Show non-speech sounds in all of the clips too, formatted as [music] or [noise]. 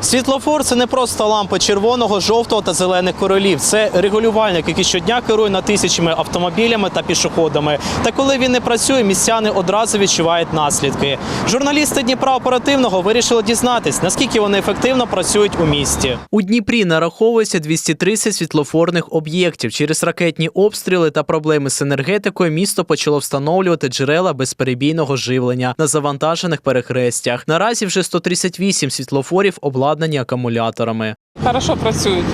Світлофор це не просто лампи червоного, жовтого та зелених королів. Це регулювальник, який щодня керує над тисячами автомобілями та пішоходами. Та коли він не працює, містяни одразу відчувають наслідки. Журналісти Дніпра оперативного вирішили дізнатись, наскільки вони ефективно працюють у місті. У Дніпрі нараховується 230 світлофорних об'єктів. Через ракетні обстріли та проблеми з енергетикою місто почало встановлювати джерела безперебійного живлення на завантажених перехрестях. Наразі вже 138 світлофорів обладнані акумуляторами. Хорошо працюють.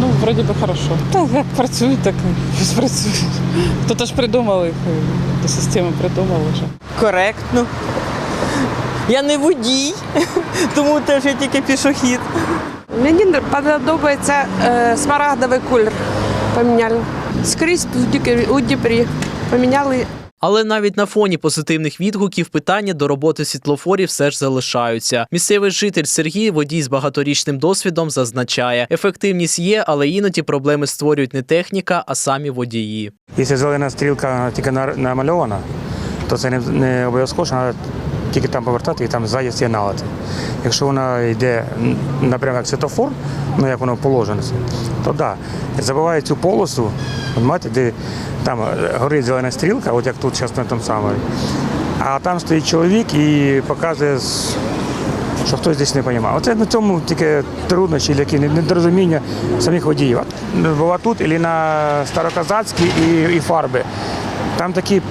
Ну, вроді би хорошо. Так, як працюють, так і [laughs] працюють. Хто-то ж придумав їх, до системи придумали вже. коректно. Я не водій, [laughs] тому теж я тільки пішохід. Мені подобається е, смарагдовий колір. Поміняли. Скрізь у Дніпрі поміняли Але навіть на фоні позитивних відгуків питання до роботи світлофорів все ж залишаються. Місцевий житель Сергій, водій з багаторічним досвідом, зазначає, ефективність є, але іноді проблеми створюють не техніка, а самі водії. Якщо зелена стрілка тільки намальована, то це не, обов'язково, що тільки там повертати і там ззаді сигналити. Якщо вона йде н- напряму як світофор, ну як воно положено, то да. Забуває цю полосу, розумієте, де там е, горить зелена стрілка, от як тут зараз на тому самому. А там стоїть чоловік і показує, що хтось десь не розуміє. Оце на цьому тільки труднощі, які не- недорозуміння самих водіїв. Була тут і на Староказацькій і, і фарби. Там такі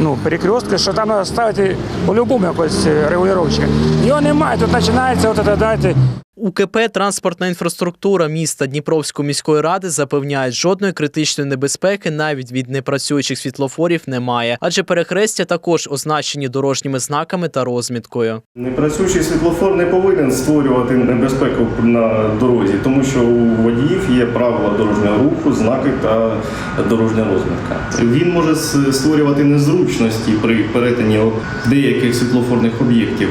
ну, перекрестки, що там треба ставити по-любому якось е, регулювання. Його немає, тут починається от це, дайте. УКП транспортна інфраструктура міста Дніпровської міської ради запевняють, жодної критичної небезпеки навіть від непрацюючих світлофорів немає, адже перехрестя також означені дорожніми знаками та розміткою. Непрацюючий світлофор не повинен створювати небезпеку на дорозі, тому що у водіїв є правила дорожнього руху, знаки та дорожня розмітка. Він може створювати незручності при перетині деяких світлофорних об'єктів,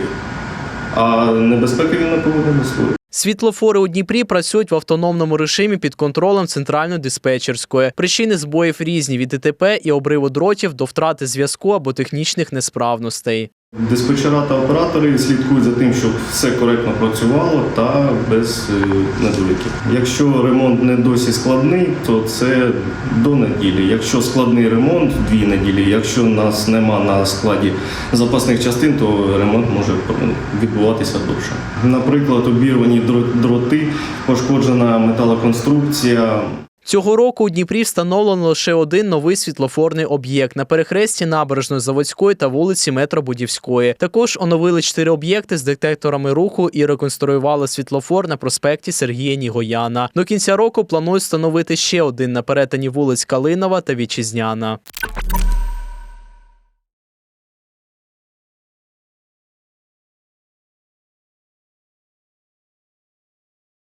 а небезпеки він не повинен створювати. Світлофори у Дніпрі працюють в автономному режимі під контролем центральної диспетчерської. Причини збоїв різні від ДТП і обриву дротів до втрати зв'язку або технічних несправностей. Диспетчера та оператори слідкують за тим, щоб все коректно працювало та без е, недоліків. Якщо ремонт не досі складний, то це до неділі. Якщо складний ремонт дві неділі. Якщо нас нема на складі запасних частин, то ремонт може відбуватися довше. Наприклад, обірвані дро- дроти, пошкоджена металоконструкція. Цього року у Дніпрі встановлено лише один новий світлофорний об'єкт на перехресті набережної Заводської та вулиці Метробудівської. Також оновили чотири об'єкти з детекторами руху і реконструювали світлофор на проспекті Сергія Нігояна. До кінця року планують встановити ще один на перетині вулиць Калинова та Вітчизняна.